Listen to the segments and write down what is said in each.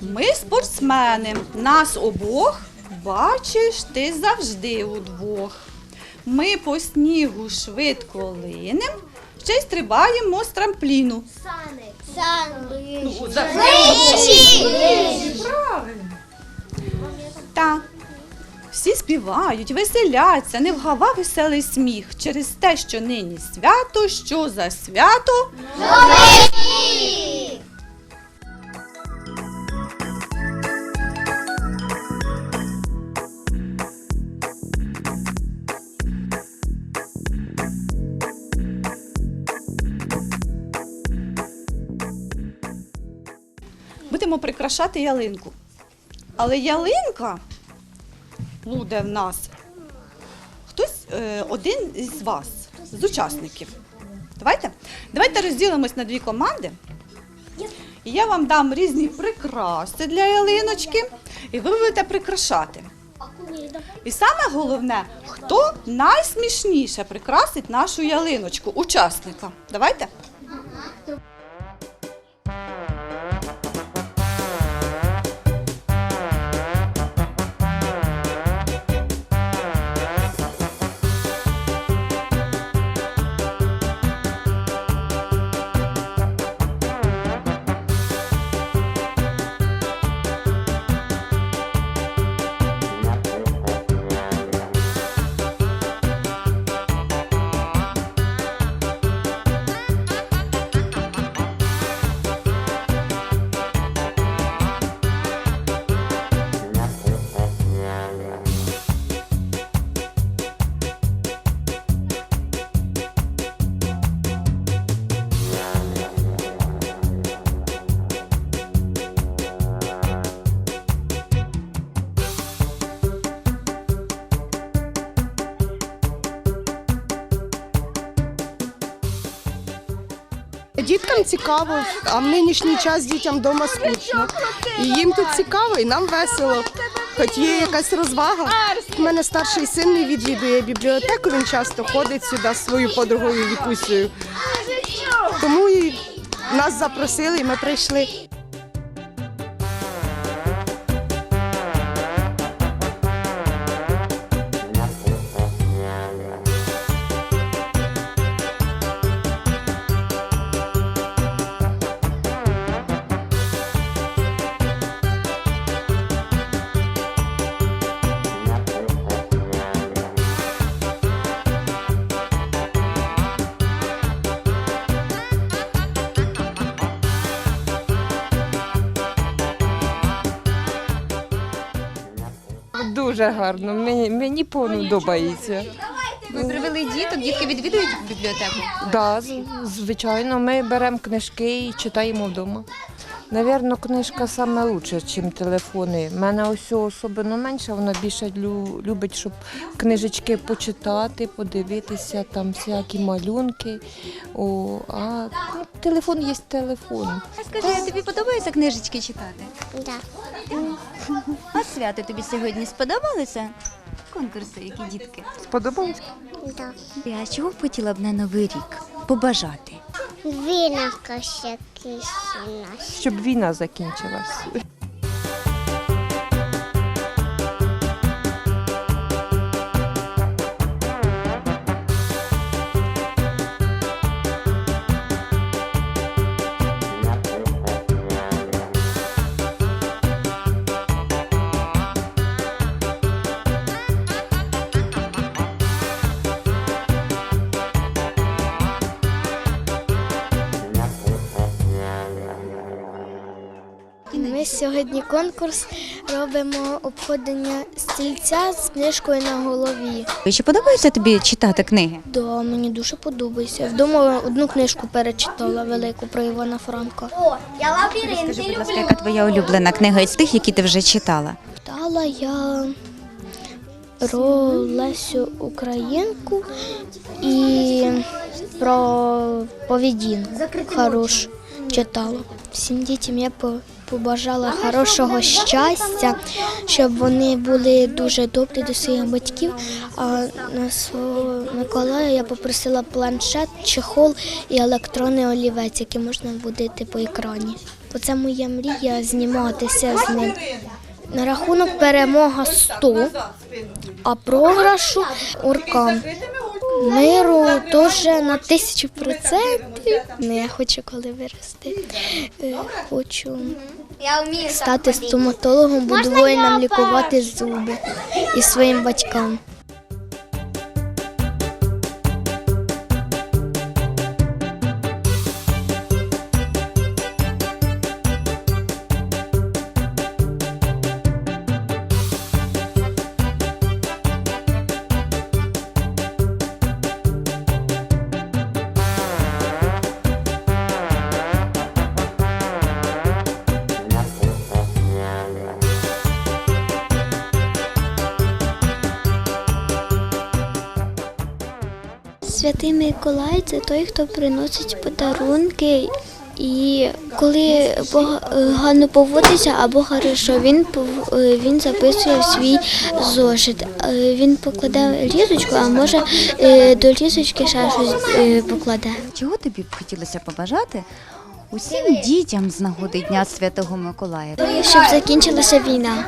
Ми спортсмени, нас обох бачиш ти завжди удвох. Ми по снігу швидко линем, ще й стрибаємо з трампліну. Ну, за- Правильно. Так. Всі співають, веселяться, не вгава веселий сміх через те, що нині свято, що за свято. Будемо прикрашати ялинку. Але ялинка буде в нас хтось е, один із вас, з учасників. Давайте? Давайте розділимось на дві команди. І я вам дам різні прикраси для ялиночки, і ви будете прикрашати. І саме головне, хто найсмішніше прикрасить нашу ялиночку, учасника. Давайте. Цікаво, а в нинішній час дітям вдома скучно. І їм тут цікаво, і нам весело. Хоч є якась розвага. У мене старший син не відвідує бібліотеку, він часто ходить сюди з своєю подругою Вікусею. Тому і нас запросили, і ми прийшли. Дуже гарно, мені, мені подобається. Ви привели діток, дітки відвідують бібліотеку. Да, звичайно, ми беремо книжки і читаємо вдома. Навірно, книжка саме лучше, ніж телефони. У мене ось особливо менше, вона більше любить, щоб книжечки почитати, подивитися, там всякі малюнки. О, а ну, телефон є телефон. А Скажи, а тобі подобається книжечки читати? Да. А свято тобі сьогодні сподобалося? Конкурси, які дітки. Сподобалось? Да. А чого б хотіла б на новий рік побажати? Війна кисіна. Щоб війна закінчилась. Сьогодні конкурс робимо обходення стільця з книжкою на голові. Чи подобається тобі читати книги? Да, мені дуже подобається. Вдома одну книжку перечитала велику про Івана Франка. Скажи, будь ласка, яка твоя улюблена книга із тих, які ти вже читала? Читала я про Лесю Українку і про поведінку хорошу читала. Всім дітям я по- побажала хорошого щастя, щоб вони були дуже добрі до своїх батьків. А на свого Миколая я попросила планшет, чехол і електронний олівець, який можна водити по екрані. бо це моя мрія зніматися з ним. На рахунок перемога 100, а програшу уркам. Миру дуже на тисячу процентів. Ну, я хочу, коли вирости. е, Хочу стати стоматологом, буду воїнам лікувати зуби і своїм батькам. Святий Миколай це той, хто приносить подарунки. І коли погано поводиться або хорошо, він е, він записує свій зошит. Е, Він покладе лісочку, а може е, до лісочки ще щось е, покладе. Чого тобі б хотілося побажати усім дітям з нагоди Дня Святого Миколая? Щоб закінчилася війна.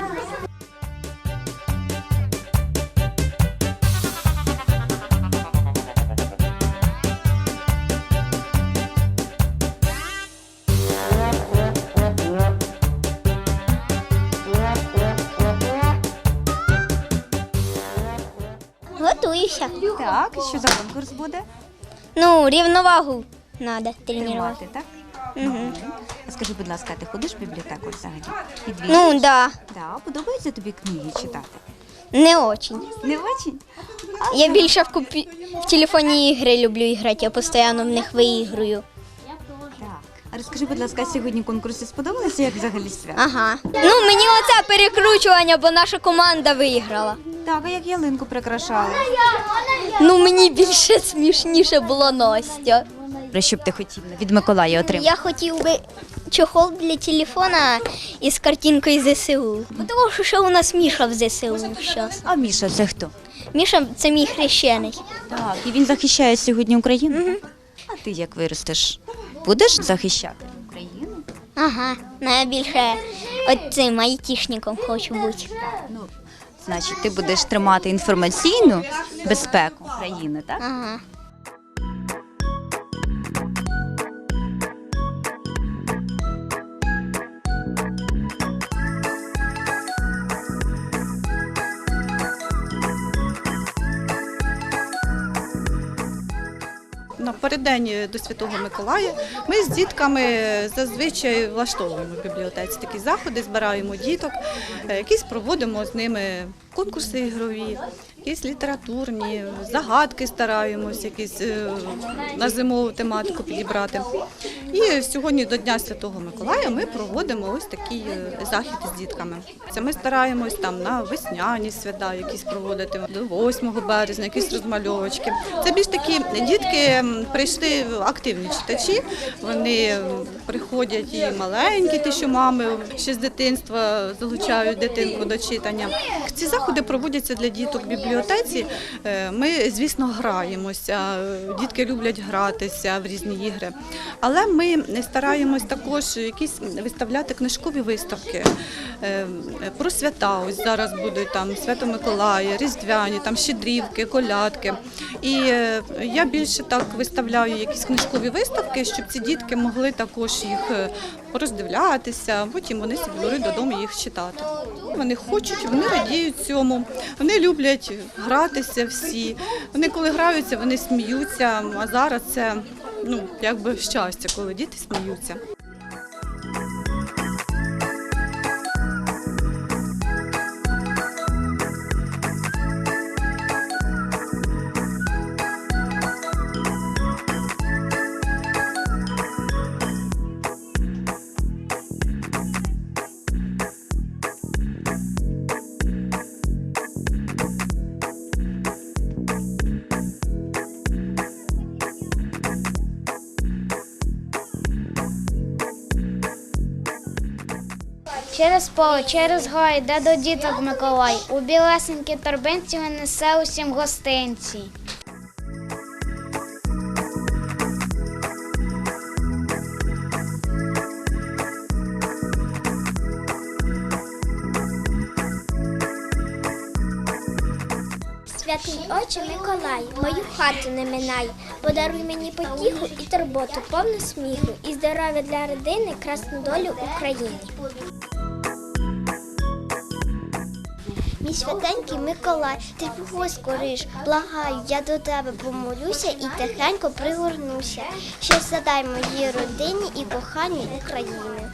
Готуюся. Так, і що за конкурс буде? Ну, рівновагу треба тренувати. Тримати, так? Угу. А Скажи, будь ласка, ти ходиш в бібліотеку взагалі? Відвідуєш? Ну, да. Да, подобається тобі книги читати? Не очень. Не очень? Я більше в, купі... в телефоні ігри люблю грати, я постійно в них виіграю. А розкажи, будь ласка, сьогодні конкурси сподобалися, як взагалі свято? Ага. Ну, мені оце перекручування, бо наша команда виграла. Так, а як ялинку прикрашали? Ну, мені більше смішніше було Настя. Про що б ти хотів від Миколая отримати? Я хотів би чохол для телефона із картинкою ЗСУ. Бо Тому що ще у нас Міша в ЗСУ зараз. А Міша, це хто? Міша це мій хрещений. Так, і він захищає сьогодні Україну. А ти як виростеш? Будеш захищати Україну? Ага, найбільше оцим більше цим айтішником хочу бути. Ну, значить, ти будеш тримати інформаційну безпеку країни, так? Ага. Напередодні до Святого Миколая ми з дітками зазвичай влаштовуємо в бібліотеці такі заходи, збираємо діток, е, якісь проводимо з ними конкурси ігрові, якісь літературні, загадки стараємось, якісь е, на зимову тематику підібрати. І сьогодні до Дня Святого Миколая ми проводимо ось такий е, захід з дітками. Це ми стараємось там на весняні свята, якісь проводити до 8 березня, якісь розмальовочки. Це більш такі дітки прийшли активні читачі. Вони приходять і маленькі, ті, що мами ще з дитинства залучають дитинку до читання. Ці заходи проводяться для діток в бібліотеці. Е, Ми, звісно, граємося. Дітки люблять гратися в різні ігри. Але ми стараємось також якісь виставляти книжкові виставки е, про свята. Ось зараз будуть там Свято Миколая, Різдвяні, там щедрівки, колядки. І е, я більше так виставляю якісь книжкові виставки, щоб ці дітки могли також їх е, пороздивлятися, потім вони собі беруть додому їх читати. Вони хочуть, вони радіють цьому, вони люблять гратися всі. Вони коли граються, вони сміються. А зараз це ну якби щастя, коли діти сміються. Через поле, через гори йде до діток Миколай. У білесенькій торбинці він несе усім гостинці. Святий очі Миколай, мою хату не минай, подаруй мені потіху і турботу, повну сміху і здоров'я для родини, красну долю України. Мій святенький Миколай, ти приходь скориш, благаю, я до тебе помолюся і тихенько пригорнуся. Що задай моїй родині і коханій України.